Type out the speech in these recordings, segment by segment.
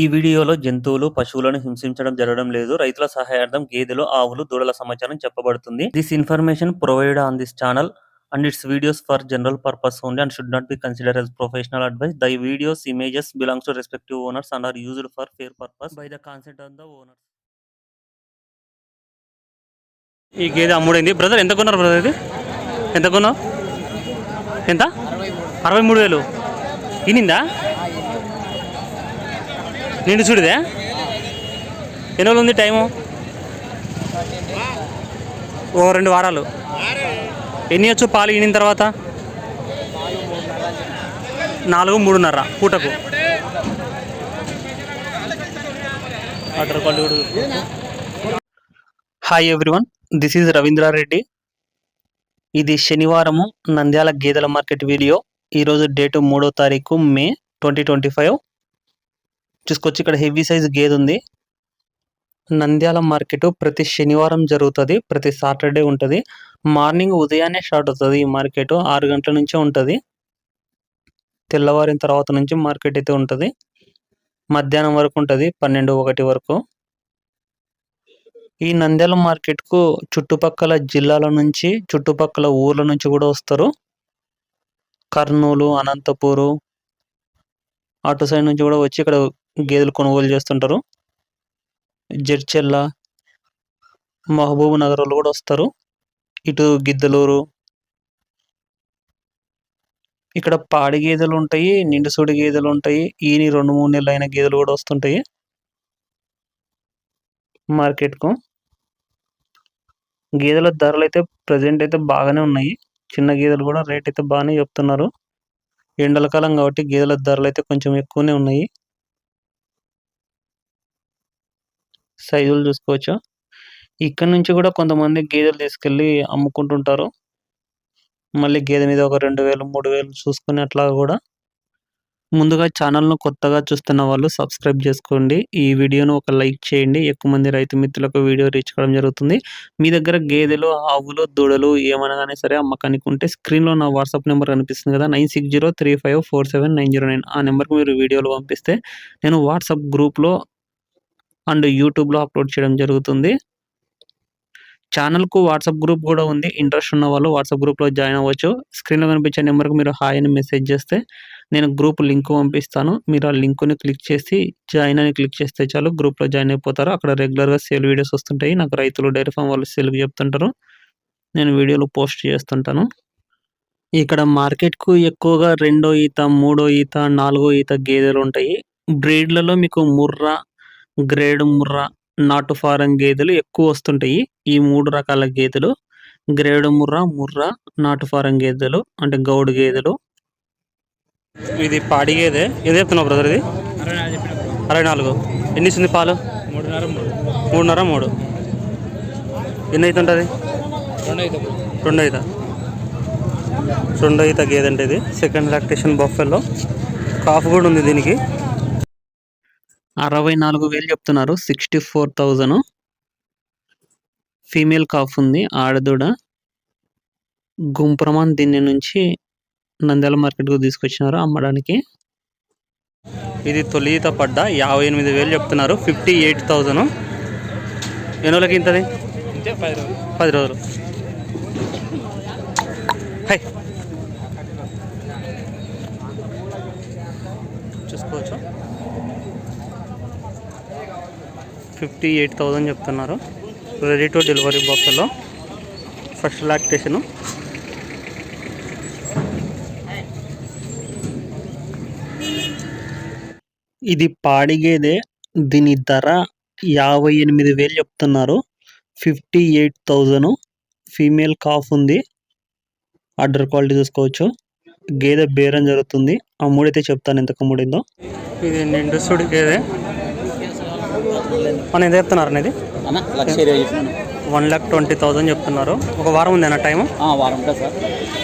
ఈ వీడియోలో జంతువులు, పశువులను హింసించడం జరగడం లేదు. రైతుల సహాయార్థం గేదెలు, ఆవులు, దూడల సమాచారం చెప్పబడుతుంది. This information provide on this channel and its videos for general purpose only and should not be consider as professional advice The videos images belongs to respective owners and are used for fair purpose by the consent of the owners. ఈ గేదె అమ్ముడైంది. Brother ఎంత కొన్నారు brother ఇది? ఎంత కొన్నావు? ఎంత? అరవై మూడు వేలు. ఇనిందా నిండు చూడదే ఎన్ని రోజులు ఉంది టైము? ఓ రెండు వారాలు. ఎన్ని వచ్చు పాలు ఈనిన తర్వాత? నాలుగు మూడున్నర పూటకు. Hi everyone this is Ravindra Reddy ఇది శనివారము నంద్యాల గేదెల మార్కెట్ వీడియో. ఈరోజు డేటు మూడో తారీఖు మే ట్వంటీ ట్వంటీ ఫైవ్. చూసుకొచ్చి ఇక్కడ హెవీ సైజ్ గేదె ఉంది. నంద్యాల మార్కెట్ ప్రతి శనివారం జరుగుతుంది. ప్రతి సాటర్డే ఉంటుంది. మార్నింగ్ ఉదయాన్నే స్టార్ట్ అవుతుంది ఈ మార్కెట్. ఆరు గంటల నుంచే ఉంటుంది. తెల్లవారిన తర్వాత నుంచి మార్కెట్ అయితే ఉంటుంది. మధ్యాహ్నం వరకు ఉంటుంది. పన్నెండు ఒకటి వరకు. ఈ నంద్యాల మార్కెట్కు చుట్టుపక్కల జిల్లాల నుంచి చుట్టుపక్కల ఊర్ల నుంచి కూడా వస్తారు. కర్నూలు అనంతపూరు అటు సైడ్ నుంచి కూడా వచ్చి ఇక్కడ గేదెలు కొనుగోలు చేస్తుంటారు. జడ్చెల్ల మహబూబ్ నగర్ వాళ్ళు కూడా వస్తారు. ఇటు గిద్దలూరు. ఇక్కడ పాడి గేదెలు ఉంటాయి నిండుసూడి గేదెలు ఉంటాయి ఈని రెండు మూడు నెలలు అయిన గేదెలు కూడా వస్తుంటాయి. మార్కెట్కు. గేదెల ధరలు అయితే ప్రజెంట్ అయితే బాగానే ఉన్నాయి. చిన్న గేదెలు కూడా రేట్ అయితే బాగానే చెప్తున్నారు. ఎండల కాలం కాబట్టి గేదెల ధరలు అయితే కొంచెం ఎక్కువనే ఉన్నాయి. సైజులు చూసుకోవచ్చు. ఇక్కడ నుంచి కూడా కొంతమంది గేదెలు తీసుకెళ్ళి అమ్ముకుంటుంటారు. మళ్ళీ గేదె మీద ఒక రెండు వేలు మూడు వేలు చూసుకుని అట్లా కూడా ముందుగా ఛానల్ను కొత్తగా చూస్తున్న వాళ్ళు సబ్స్క్రైబ్ చేసుకోండి. ఈ వీడియోను ఒక లైక్ చేయండి. ఎక్కువ మంది రైతు మిత్రులకు వీడియో రీచ్ కావడం జరుగుతుంది. మీ దగ్గర గేదెలు ఆవులు దూడలు ఏమైనా సరే అమ్మకానికి ఉంటే స్క్రీన్లో నా వాట్సాప్ నెంబర్ కనిపిస్తుంది కదా nine six zero three five four seven nine zero nine ఆ నెంబర్కి మీరు వీడియోలు పంపిస్తే నేను వాట్సాప్ గ్రూప్లో అండ్ యూట్యూబ్లో అప్లోడ్ చేయడం జరుగుతుంది. ఛానల్కు వాట్సాప్ గ్రూప్ కూడా ఉంది. ఇంట్రెస్ట్ ఉన్న వాళ్ళు వాట్సాప్ గ్రూప్లో జాయిన్ అవ్వచ్చు. స్క్రీన్లో కనిపించే నెంబర్కి మీరు హాయ్ అని మెసేజ్ చేస్తే నేను గ్రూప్ లింక్ పంపిస్తాను. మీరు ఆ లింక్ని క్లిక్ చేసి జాయిన్ అని క్లిక్ చేస్తే చాలు గ్రూప్లో జాయిన్ అయిపోతారు. అక్కడ రెగ్యులర్గా సేల్ వీడియోస్ వస్తుంటాయి. నాకు రైతులు డైరీ ఫామ్ వాళ్ళు సేల్ చెప్తుంటారు. నేను వీడియోలు పోస్ట్ చేస్తుంటాను. ఇక్కడ మార్కెట్కు ఎక్కువగా రెండో ఈత మూడో ఈత నాలుగో ఈత గేదెలు ఉంటాయి. బ్రీడ్లలో మీకు ముర్రా గ్రేడ్ ముర్రా నాటు ఫారం గేదెలు ఎక్కువ వస్తుంటాయి. ఈ మూడు రకాల గేదెలు గ్రేడ్ ముర్రా ముర్రా నాటు ఫారం గేదెలు అంటే గౌడు గేదెలు ఇది పాడి గేదె ఏది చెప్తున్నావు బ్రదర్ ఇది? అరవై నాలుగు ఎన్ని ఇస్తుంది పాలు? మూడున్నర మూడు. ఎన్ని అవుతుంటుంది రెండు ఐదు రెండు అవుతా రెండు అవుతా గేదె అంటే ఇది. సెకండ్ లాక్టేషన్ బఫెల్లో కాఫ్ కూడా ఉంది దీనికి. అరవై నాలుగు వేలు చెప్తున్నారు. Sixty four thousand female calf ఉంది. ఆడదూడ. గుంప్రమాన్ దీని నుంచి నంద్యాల మార్కెట్కు తీసుకొచ్చినారు అమ్మడానికి. ఇది తొలిత పడ్డ యాభై ఎనిమిది వేలు చెప్తున్నారు ఫిఫ్టీ ఎయిట్ థౌజండ్. ఎన్ని రోజులకి ఇంతది? పది పది రోజులు. హై. చూసుకోవచ్చు? ఫిఫ్టీ ఎయిట్ థౌజండ్ చెప్తున్నారు. రెడీ టు డెలివరీ బాక్స్లో ఫస్ట్ లాక్టేషను ఇది పాడి గేదె దీని ధర యాభై ఎనిమిది వేలు చెప్తున్నారు. Fifty eight thousand female calf ఉంది. అడ్డర్ క్వాలిటీ చూసుకోవచ్చు. గేదె బేరం జరుగుతుంది. అమ్ముడైతే చెప్తాను ఎంత అమ్ముడిందో ఇది నిండు సుడి గేదె. మన ఎంత చెప్తున్నారు అనేది? వన్ ల్యాక్ ట్వంటీ థౌజండ్ చెప్తున్నారు. ఒక వారం ఉంది అన్న టైము? ఆ, వారం ఉంటుంది సార్.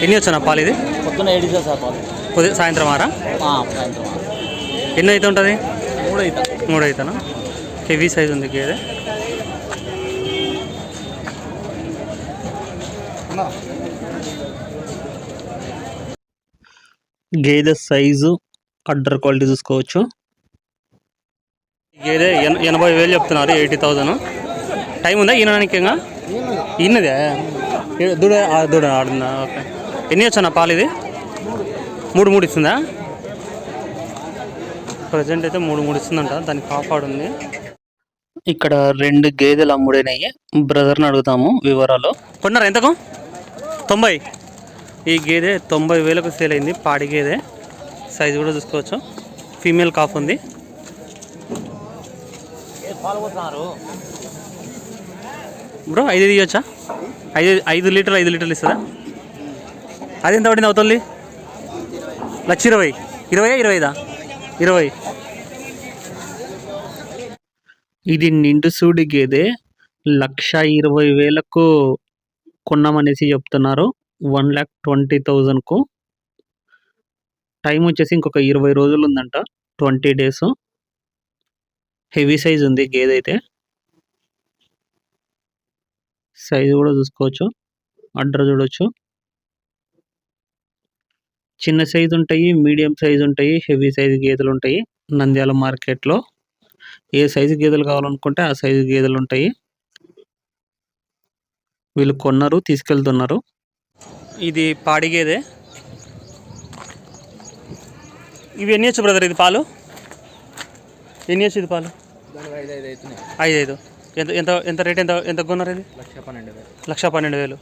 ఎన్ని వచ్చాను పాలు ఇది? పొద్దున్న ఏడు ఇస్తారు సార్ పాలు. ఉదయం సాయంత్రం వారా ఆ, సాయంత్రం ఎన్ని అయితే ఉంటుంది? మూడు అవుతా మూడు అవుతానా హెవీ సైజ్ ఉంది గేదె గేదె సైజు అడ్డర్ క్వాలిటీ చూసుకోవచ్చు. గేదె ఎన- ఎనభై వేలు చెప్తున్నారు ఎయిటీ థౌజండ్. టైం ఉందా ఈయనడానికి ఇంకా? ఈయనదే ఏ- దూడ దూడ ఆడుందా ఓకే. ఎన్ని వచ్చా పాలు ఇది? మూడు మూడు ఇస్తుందా? ప్రజెంట్ అయితే మూడు మూడు ఇస్తుందంట దానికి కాపాడు ఉంది ఇక్కడ రెండు గేదెలు అమ్ముడైనాయి బ్రదర్ని అడుగుతాము వివరాలు. కొన్నారా ఎంతకు? తొంభై. ఈ గేదె తొంభై వేలకు సేల్ అయింది పాడి గేదె. సైజు కూడా చూసుకోవచ్చు. ఫీమేల్ కాఫ్ ఉంది. బ్రో ఐదు ఇవ్వచ్చా ఐదు ఐదు లీటర్లు ఐదు లీటర్లు ఇస్తుందా? అది ఎంత పడింది అవుతుంది? లక్ష ఇరవై. ఇరవై ఇరవై ఐదా ఇరవై. ఇది నిండు సూడి గేదె. లక్ష ఇరవై వేలకు కొన్నామనేసి చెప్తున్నారు. వన్ ల్యాక్ ట్వంటీ థౌజండ్కు. టైం వచ్చేసి ఇంకొక ఇరవై రోజులు ఉందంట ట్వంటీ డేస్. హెవీ సైజ్ ఉంది గేదె అయితే. సైజు కూడా చూసుకోవచ్చు. అడ్రస్ చూడొచ్చు. చిన్న సైజు ఉంటాయి మీడియం సైజు ఉంటాయి హెవీ సైజు గేదెలు ఉంటాయి. నంద్యాల మార్కెట్లో ఏ సైజు గేదెలు కావాలనుకుంటే ఆ సైజు గేదెలు ఉంటాయి. వీళ్ళు కొన్నారు తీసుకెళ్తున్నారు. ఇది పాడి గేదె. ఇవి ఎన్ని వచ్చు బ్రదర్ ఇది పాలు? ఎన్ని వచ్చు ఇది పాలు? ఐదు ఐదు ఎంత ఎంత ఎంత రేట్ ఎంత ఎంత కొన్నారు ఇది? లక్ష పన్నెండు వేలు. లక్ష పన్నెండు వేలు.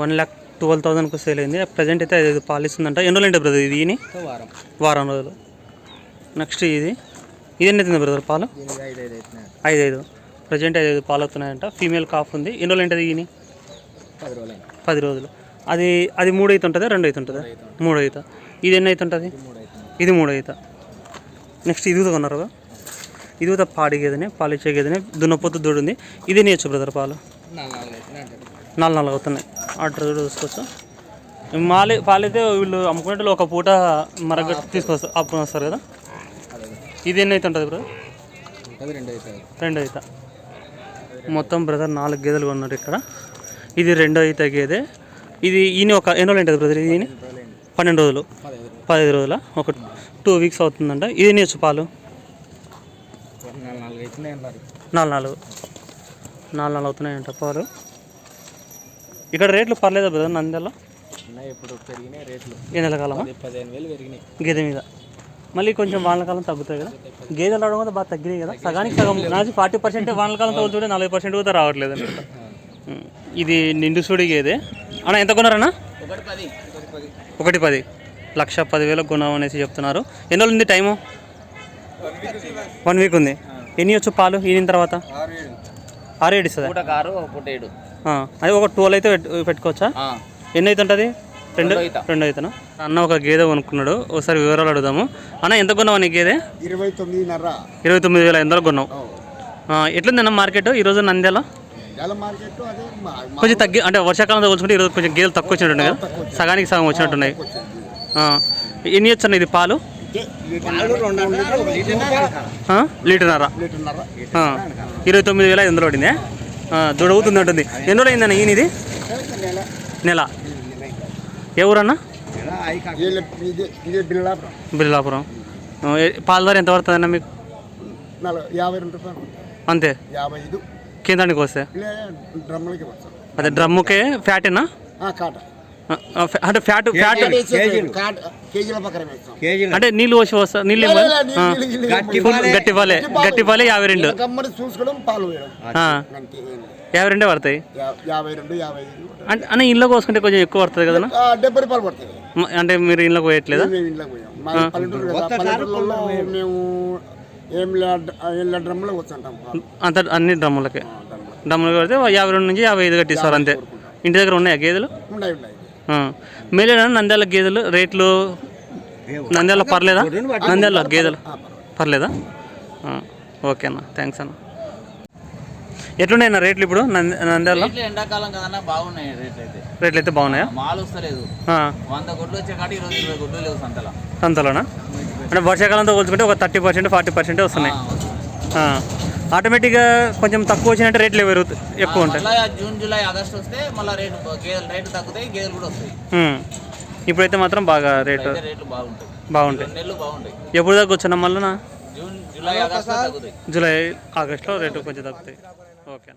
వన్ ల్యాక్ ట్వెల్వ్ థౌసండ్కి సేల్ అయింది. ప్రజెంట్ అయితే ఐదు పాలు ఇస్తుందంట ఎన్ని రోజులు ఉంటుంది బ్రదర్ ఇది? ఈని వారం. వారం రోజులు. నెక్స్ట్ ఇది. ఇది ఎన్ని అవుతుంది బ్రదర్ పాలు? ఐదు ఐదు ప్రజెంట్ ఐదు ఐదు. పాలు అవుతున్నాయంట. ఫీమేల్ కాఫ్ ఉంది. ఎన్ని రోజులు ఉంటుంది ఈని పది రోజులు. అది అది మూడు అయితే ఉంటుందా రెండు అయితే ఉంటుందా మూడు అయితే ఇది ఎన్ని అయితే ఉంటుంది ఇది మూడు అయితే నెక్స్ట్ ఇది కొన్నారు? కదా ఇది కూడా పాడి గేదెనే పాలు ఇచ్చే గేదెనే దున్నపోతు దూడు ఉంది ఇది నేర్చు బ్రదర్ పాలు నాలుగు నాలుగు అవుతున్నాయి. ఆర్డర్ కూడా చూసుకోవచ్చు మాలి పాలైతే వీళ్ళు అమ్ముకునేటప్పుడు ఒక పూట మరగ తీసుకొస్తారు అప్పుడు వస్తారు కదా? ఇది ఎన్ని అయితే ఉంటుంది బ్రదర్? రెండు అయితే మొత్తం బ్రదర్ నాలుగు గేదెలు కొన్నారు ఇక్కడ. ఇది రెండో అయితే గేదె. ఇది ఈయన ఒక ఎన్ని రోజులు ఉంటుంది బ్రదర్ ఇది ఈయన? పన్నెండు రోజులు. పదహైదు రోజులు? పదిహేను రోజుల ఒక టూ వీక్స్ అవుతుందంట. ఇది నేర్చు పాలు? నాలుగు నాలుగు. నాలుగు నాలుగు అవుతున్నాయంట పాలు. ఇక్కడ రేట్లు పర్లేదా బ్రదర్ నంద్యాల? ఇప్పుడు పెరిగినాయి రేట్లు. ఈ నెలకాలమా? పది పదిహేను వేలు పెరిగినాయి. గేదె మీద. మళ్ళీ కొంచెం వానకాలం తగ్గుతాయి కదా. గేదెలు రావడం కూడా బాగా తగ్గినాయి కదా. సగానికి సగం నాకు ఫార్టీ పర్సెంట్ వానకాలం తగ్గుతుంటే నలభై పర్సెంట్ కూడా రావట్లేదు అనమాట ఇది నిండు సూడి గేదె. అన్న ఎంత కొన్నారన్నా? ఒకటి పది. లక్ష పదివేలకు కొన్నాం అనేసి చెప్తున్నారు. ఎన్ని రోజులు ఉంది టైము? వన్ వీక్ ఉంది. ఎన్ని వచ్చు పాలు? ఈనిన తర్వాత? ఆరు ఏడు. ఆరు ఏడు ఇస్తుందా? అది ఒక ట్వెల్వ్ అయితే పెట్టు- పెట్టుకోవచ్చా? ఎన్ని అయితే ఉంటుంది రెండు? రెండు అయితా. అవుతానా అన్న ఒక గేదె కొనుక్కున్నాడు. ఒకసారి వివరాలు అడుగుదాము. అన్న ఎంత కొన్నావు నీ గేదె? ఇరవై తొమ్మిదిన్నర ఇరవై తొమ్మిది వేల ఐదు వందలకు కొన్నావు. ఆ, ఎట్లుందన్న మార్కెట్? ఈరోజు నంద్యాల? కొంచెం తగ్గి అంటే వర్షాకాలంతో పోల్చుకుంటే ఈరోజు కొంచెం గేదెలు తక్కువ వచ్చినట్టున్నాయి కదా సగానికి సగం వచ్చినట్టున్నాయి. ఎన్ని వచ్చాయి ఇది పాలు? లీటర్న్నర, ఇరవై తొమ్మిది వేల ఐదు వందలు పడింది? దొడవుతుంది అంటుంది ఎన్ని రోజులు అయిందన్న ఈయన ఇది నెల. ఏ ఊరన్నా? ఏ- పాల ధర ఎంత పడుతుందన్న మీకు? అంతే. కేంద్రానికి వస్తే. అదే డ్రమ్ముకే ఫ్యాటేనా? కాట. అంటే ఫ్యాట్ ఫ్యాట్. అంటే నీళ్ళు వచ్చి వస్తా నీళ్ళు ఏమో- ఆ, ఫుల్ గట్టి పాలే గట్టి పాలే యాభై రెండు. యాభై రెండే పడతాయి అంటే అన్న ఇంట్లో కోసుకుంటే కొంచెం ఎక్కువ పడుతుంది కదా డెబ్బై రూపాయలు పడుతుంది. అంటే మీరు ఇంట్లో పోయట్లేదా? మేము. అంత అన్ని డ్రమ్ములకే. డ్రమ్ములో. కడితే యాభై రెండు నుంచి యాభై ఐదు కట్టిస్తారు అంతే. ఇంటి దగ్గర ఉన్నాయా గేదెలు? ఉన్నాయి. మేలేనా నంద్యాల గేదెలు రేట్లు? నంద్యాల పర్లేదా? నంద్యాల గేదెలు. పర్లేదా? ఓకే అన్న. థ్యాంక్స్ అన్న. ఎట్లున్నాయన్న రేట్లు ఇప్పుడు నంద నంద్యాలలో? రేట్లు ఎండాకాలం కదన్నా బాగున్నాయి రేట్లు అయితే రేట్లు అయితే బాగున్నాయా మాల్ వస్తలేదు. ఆ, వంద గుడ్లు వచ్చే కాటి ఈరోజు ఇరవై గుడ్లు లేవు సంతల. సంతలోనా? అంటే వర్షాకాలంతో పోల్చుకుంటే ఒక థర్టీ పర్సెంట్ ఫార్టీ పర్సెంట్ వస్తున్నాయి. ఆటోమేటిక్గా కొంచెం తక్కువ వచ్చినట్టు రేట్లు పెరుగుతాయి ఎక్కువ ఉంటాయి. మళ్ళీ జూన్ జూలై ఆగస్ట్ వస్తే మళ్ళీ రేటు గేదెలు రేటు తగ్గుతాయి గేదెలు కూడా వస్తాయి. ఉమ్. ఇప్పుడైతే మాత్రం బాగా రేటు అయితే రేట్లు బాగుంటాయి. బాగుంటాయి. రెండు నెలలు బాగుంటాయి. ఎప్పుడు దాకా వచ్చాను మళ్ళీ జూన్ జూలై తగ్గుతాయి. జూలై ఆగస్టులో రేటు కొంచెం తగ్గుతాయి. ఓకే